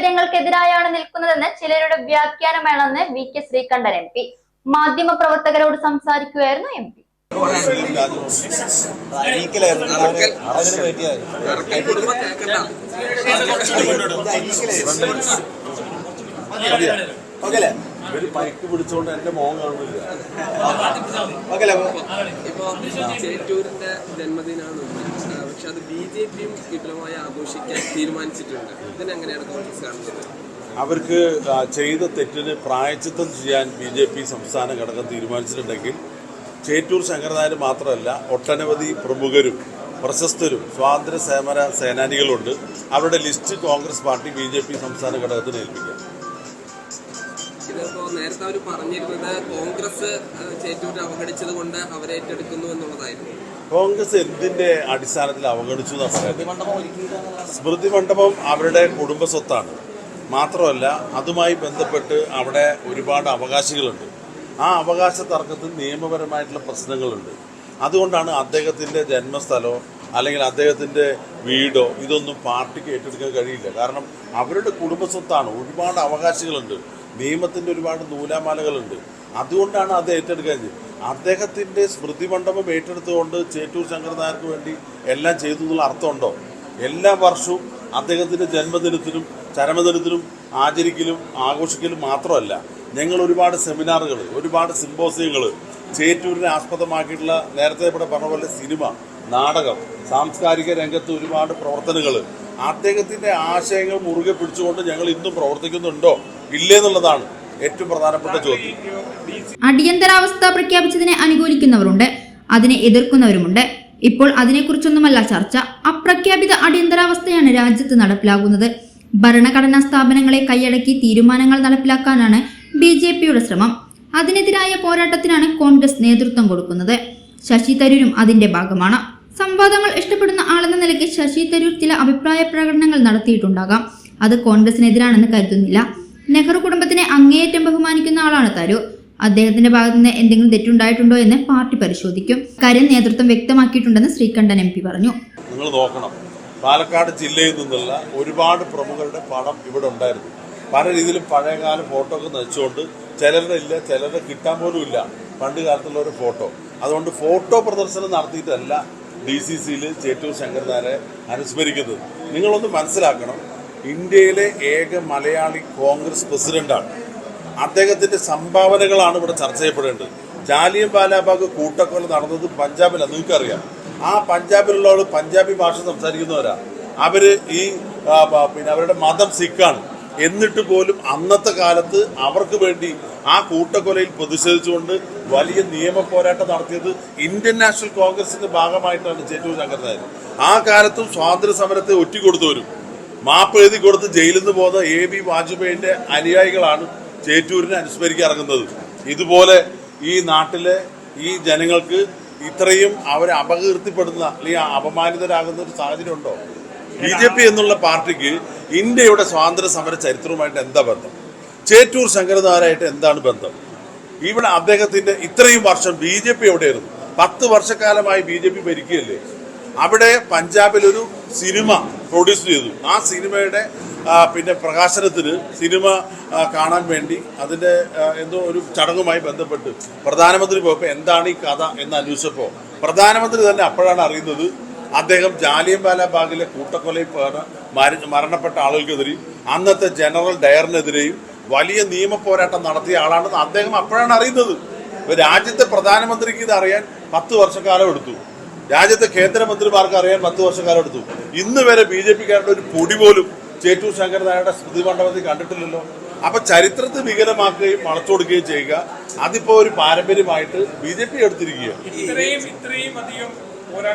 താല്പര്യങ്ങൾക്കെതിരായാണ് നിൽക്കുന്നതെന്ന് ചിലരുടെ വ്യാഖ്യാനമാണെന്ന് വി കെ ശ്രീകണ്ഠൻ എം പി മാധ്യമ പ്രവർത്തകരോട് സംസാരിക്കുകയായിരുന്നു എം പി ഓക്കെ ഇവർ പൈക്ക് പിടിച്ചോണ്ട് എന്റെ മോൻ അല്ലേ ഇപ്പൊ ചേറ്റൂരിന്റെ ജന്മദിനാണ് പക്ഷെ അത് ബി ജെ പിയും വിപുലമായി ആഘോഷിക്കാൻ തീരുമാനിച്ചിട്ടുണ്ട്. ഇതിനെങ്ങനെയാണ് കോൺഗ്രസ് കാണുന്നത്? അവർക്ക് ചെയ്ത തെറ്റിന് പ്രായച്ചിത്തം ചെയ്യാൻ ബി ജെ പി സംസ്ഥാന ഘടകം തീരുമാനിച്ചിട്ടുണ്ടെങ്കിൽ ചേറ്റൂർ ശങ്കരനായർ മാത്രമല്ല ഒട്ടനവധി പ്രമുഖരും പ്രശസ്തരും സ്വാതന്ത്ര്യ സേമന സേനാനികളുണ്ട്. അവരുടെ list Congress party B J P സംസ്ഥാന ഘടകത്തിന് ഏൽപ്പിക്കാം. ഇതിപ്പോ നേരത്തെ അവർ പറഞ്ഞിരുന്നത് കോൺഗ്രസ് ചേറ്റൂർ അവഗണിച്ചത് കൊണ്ട് അവരെ ഏറ്റെടുക്കുന്നു എന്നുള്ളതായിരുന്നു. കോൺഗ്രസ് എന്തിന്റെ അടിസ്ഥാനത്തിൽ അവഗണിച്ചു സ്മൃതി മണ്ഡപം അവരുടെ കുടുംബ സ്വത്താണ്. മാത്രമല്ല അതുമായി ബന്ധപ്പെട്ട് അവിടെ ഒരുപാട് അവകാശികളുണ്ട്. ആ അവകാശ തർക്കത്തിൽ നിയമപരമായിട്ടുള്ള പ്രശ്നങ്ങളുണ്ട്. അതുകൊണ്ടാണ് അദ്ദേഹത്തിന്റെ ജന്മസ്ഥലമോ അല്ലെങ്കിൽ അദ്ദേഹത്തിന്റെ വീടോ ഇതൊന്നും പാർട്ടിക്ക് ഏറ്റെടുക്കാൻ കഴിയില്ല. കാരണം അവരുടെ കുടുംബ സ്വത്താണ്. ഒരുപാട് അവകാശികളുണ്ട്. നിയമത്തിന്റെ ഒരുപാട് നൂലാമാലകളുണ്ട്. അതുകൊണ്ടാണ് അത് ഏറ്റെടുക്കാൻ അദ്ദേഹത്തിന്റെ സ്മൃതി മണ്ഡപം ഏറ്റെടുത്തുകൊണ്ട് ചേറ്റൂർ ശങ്കർ നായർക്ക് വേണ്ടി എല്ലാം ചെയ്തു എന്നുള്ള അർത്ഥമുണ്ടോ? എല്ലാ വർഷവും അദ്ദേഹത്തിന്റെ ജന്മദിനത്തിനും ചരമദിനത്തിനും ആചരിക്കലും ആഘോഷിക്കലും മാത്രമല്ല ഞങ്ങൾ ഒരുപാട് സെമിനാറുകൾ ഒരുപാട് സിംബോസിയങ്ങൾ ചേറ്റൂരിനെ ആസ്പദമാക്കിയിട്ടുള്ള നേരത്തെ ഇവിടെ പറഞ്ഞ പോലെ സിനിമ നാടകം സാംസ്കാരിക രംഗത്ത് ഒരുപാട് പ്രവർത്തനങ്ങൾ അദ്ദേഹത്തിന്റെ ആശയങ്ങൾ മുറുകെ പിടിച്ചുകൊണ്ട് ഞങ്ങൾ ഇന്നും പ്രവർത്തിക്കുന്നുണ്ടോ? ഇല്ലേ എന്നുള്ളതാണ് ഏറ്റവും പ്രധാനപ്പെട്ട ചോദ്യം. അടിയന്തരാവസ്ഥ പ്രഖ്യാപിച്ചതിനെ അനുകൂലിക്കുന്നവരുണ്ട് അതിനെ എതിർക്കുന്നവരുമുണ്ട്. ഇപ്പോൾ അതിനെക്കുറിച്ചൊന്നുമല്ല ചർച്ച. അപ്രഖ്യാപിത അടിയന്തരാവസ്ഥയാണ് രാജ്യത്ത് നടപ്പിലാകുന്നത്. ഭരണഘടനാ സ്ഥാപനങ്ങളെ കൈയടക്കി തീരുമാനങ്ങൾ നടപ്പിലാക്കാനാണ് ബി ജെ പിയുടെ ശ്രമം. അതിനെതിരായ പോരാട്ടത്തിനാണ് കോൺഗ്രസ് നേതൃത്വം കൊടുക്കുന്നത്. ശശി തരൂരും അതിന്റെ ഭാഗമാണ്. സംവാദങ്ങൾ ഇഷ്ടപ്പെടുന്ന ആളെന്ന നിലയ്ക്ക് ശശി തരൂർ ചില അഭിപ്രായ പ്രകടനങ്ങൾ നടത്തിയിട്ടുണ്ടാകാം. അത് കോൺഗ്രസിനെതിരാണെന്ന് കരുതുന്നില്ല. നെഹ്റു കുടുംബത്തിനെ അങ്ങേയറ്റം ബഹുമാനിക്കുന്ന ആളാണ് തരൂർ അദ്ദേഹത്തിന്റെ ഭാഗത്തുനിന്ന് എന്തെങ്കിലും തെറ്റുണ്ടായിട്ടുണ്ടോ എന്ന് പാർട്ടി പരിശോധിക്കും. കാര്യം നേതൃത്വം വ്യക്തമാക്കിയിട്ടുണ്ടെന്ന് ശ്രീകണ്ഠൻ എം പി പറഞ്ഞു. നിങ്ങൾ നോക്കണം. പാലക്കാട് ജില്ലയിൽ നിന്നുള്ള ഒരുപാട് പ്രമുഖരുടെ പടം ഇവിടെ ഉണ്ടായിരുന്നു. പല രീതിയിലും പഴയകാല ഫോട്ടോ ഒക്കെ നശിച്ചുകൊണ്ട് ചിലരുടെ ഇല്ല ചിലരുടെ കിട്ടാൻ പോലും ഇല്ല. പണ്ട് കാലത്തുള്ള ഒരു ഫോട്ടോ. അതുകൊണ്ട് ഫോട്ടോ പ്രദർശനം നടത്തിയിട്ടല്ല ഡി സി സിയിൽ ചേറ്റൂർ ശങ്കരനാരെ അനുസ്മരിക്കുന്നത്. നിങ്ങളൊന്ന് മനസ്സിലാക്കണം. ഇന്ത്യയിലെ ഏക മലയാളി കോൺഗ്രസ് പ്രസിഡന്റാണ്. അദ്ദേഹത്തിന്റെ സംഭാവനകളാണ് ഇവിടെ ചർച്ച ചെയ്യപ്പെടേണ്ടത്. ജാലിയൻ വാലാബാഗ് കൂട്ടക്കൊല നടന്നത് പഞ്ചാബിലാണ് നിങ്ങൾക്കറിയാം. ആ പഞ്ചാബിലുള്ളവർ പഞ്ചാബി ഭാഷ സംസാരിക്കുന്നവരാ. അവർ ഈ പിന്നെ അവരുടെ മതം സിഖാണ്. എന്നിട്ട് പോലും അന്നത്തെ കാലത്ത് അവർക്ക് വേണ്ടി ആ കൂട്ടക്കൊലയിൽ പ്രതിഷേധിച്ചുകൊണ്ട് വലിയ നിയമ പോരാട്ടം നടത്തിയത് ഇന്ത്യൻ നാഷണൽ കോൺഗ്രസിന്റെ ഭാഗമായിട്ടാണ് ചേറ്റൂർ ശങ്കരനായർ ആ കാലത്തും സ്വാതന്ത്ര്യ സമരത്തെ ഒറ്റിക്കൊടുത്തവരും. മാപ്പ് എഴുതി കൊടുത്ത് ജയിലിൽ നിന്ന് പോകുന്ന എ ബി വാജ്പേയിന്റെ അനുയായികളാണ് ചേറ്റൂരിനെ അനുസ്മരിക്കാൻ ഇറങ്ങുന്നത് ഇതുപോലെ ഈ നാട്ടിലെ ഈ ജനങ്ങൾക്ക് ഇത്രയും അവരെ അപകീർത്തിപ്പെടുന്ന അല്ലെങ്കിൽ അപമാനിതരാകുന്ന ഒരു സാഹചര്യം ഉണ്ടോ? ബി ജെ പി എന്നുള്ള പാർട്ടിക്ക് ഇന്ത്യയുടെ സ്വാതന്ത്ര്യ സമര ചരിത്രവുമായിട്ട് എന്താ ബന്ധം? ചേറ്റൂർ ശങ്കരനാരായിട്ട് എന്താണ് ബന്ധം? ഇവിടെ അദ്ദേഹത്തിന്റെ ഇത്രയും വർഷം ബി ജെ പി എവിടെയായിരുന്നു? പത്ത് വർഷക്കാലമായി ബി ജെ പി ഭരിക്കുകയല്ലേ? അവിടെ പഞ്ചാബിൽ ഒരു സിനിമ പ്രൊഡ്യൂസ് ചെയ്തു. ആ സിനിമയുടെ പിന്നെ പ്രകാശനത്തിന് സിനിമ കാണാൻ വേണ്ടി അതിന്റെ എന്തോ ഒരു ചടങ്ങുമായി ബന്ധപ്പെട്ട് പ്രധാനമന്ത്രി പോയപ്പോൾ എന്താണ് ഈ കഥ എന്ന് അന്വേഷിച്ചപ്പോൾ പ്രധാനമന്ത്രി തന്നെ അപ്പോഴാണ് അറിയുന്നത് അദ്ദേഹം ജാലിയൻവാലാബാഗിലെ ബാഗിലെ കൂട്ടക്കൊലയിൽ മരണപ്പെട്ട ആളുകൾക്കെതിരെയും അന്നത്തെ ജനറൽ ഡയറിനെതിരെയും വലിയ നിയമ പോരാട്ടം നടത്തിയ ആളാണെന്ന് അദ്ദേഹം അപ്പോഴാണ് അറിയുന്നത്. രാജ്യത്തെ പ്രധാനമന്ത്രിക്ക് ഇത് അറിയാൻ പത്ത് വർഷക്കാലം എടുത്തു. രാജ്യത്തെ കേന്ദ്രമന്ത്രിമാർക്ക് അറിയാൻ പത്ത് വർഷക്കാലം എടുത്തു. ഇന്ന് വരെ ബി ജെ പിക്കാരുടെ ഒരു പൊടി പോലും ചേറ്റൂർ ശങ്കർ നായരുടെ സ്മൃതി മണ്ഡപത്തിൽ കണ്ടിട്ടില്ലല്ലോ. അപ്പൊ ചരിത്രത്തെ വികലമാക്കുകയും വളച്ചൊടുക്കുകയും ചെയ്യുക. അതിപ്പോ ഒരു പാരമ്പര്യമായിട്ട് ബി ജെ പി എടുത്തിരിക്കുകയാണ്. ഇത്രയും ഇത്രയും അധികം